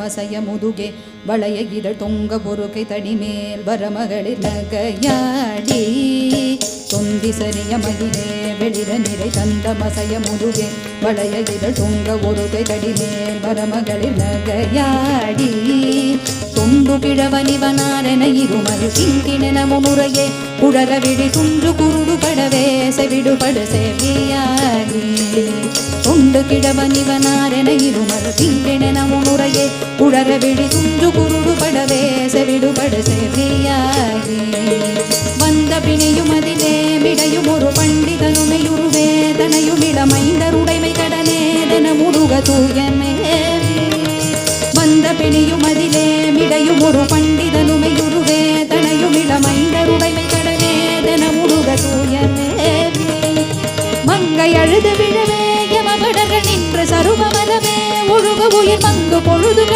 மசைய முதுகே வளைய இதழ் தொங்க பொறுக்கை தடிமேல் வரமகளிர் நகையாடி. தொந்தி சரிய மகிழே வெளிர நிறை தந்த மசைய முதுகே வளைய இதழ் தொங்க பொறுக்கை தடிமேல் வரமகளிர் நகையாடி. தொண்டு கிழவனிவனாரென இருமறு கிங்கிணென முறையே குழற விழி துன்று குருடு படவே செவிடுபடு செவியாகி தொண்டு கிழவனிவனாரென இருமது கிங்கிணென முறையே குழற விழி துன்று குருடு படவே செவிடுபடு செவியாகி வந்த பிணியும் அதிலே மிடையும் ஒரு பண்டிதனுமையுருவே தனையும் இளமைந்தருடைமை கடனேதன முருக தூயமேவி வந்த பிணியும் அதிலே மிடையும் ஒரு பண்டிதனுமையுருவே தனையும் இளமைந்தருடைமை கடனேதன முருக தூயமேவி மங்கை அழுது விழவே யமபடர்கள் நின்ற சருமமலமே ஒழுக உயிர் மங்கு பொழுதுகள்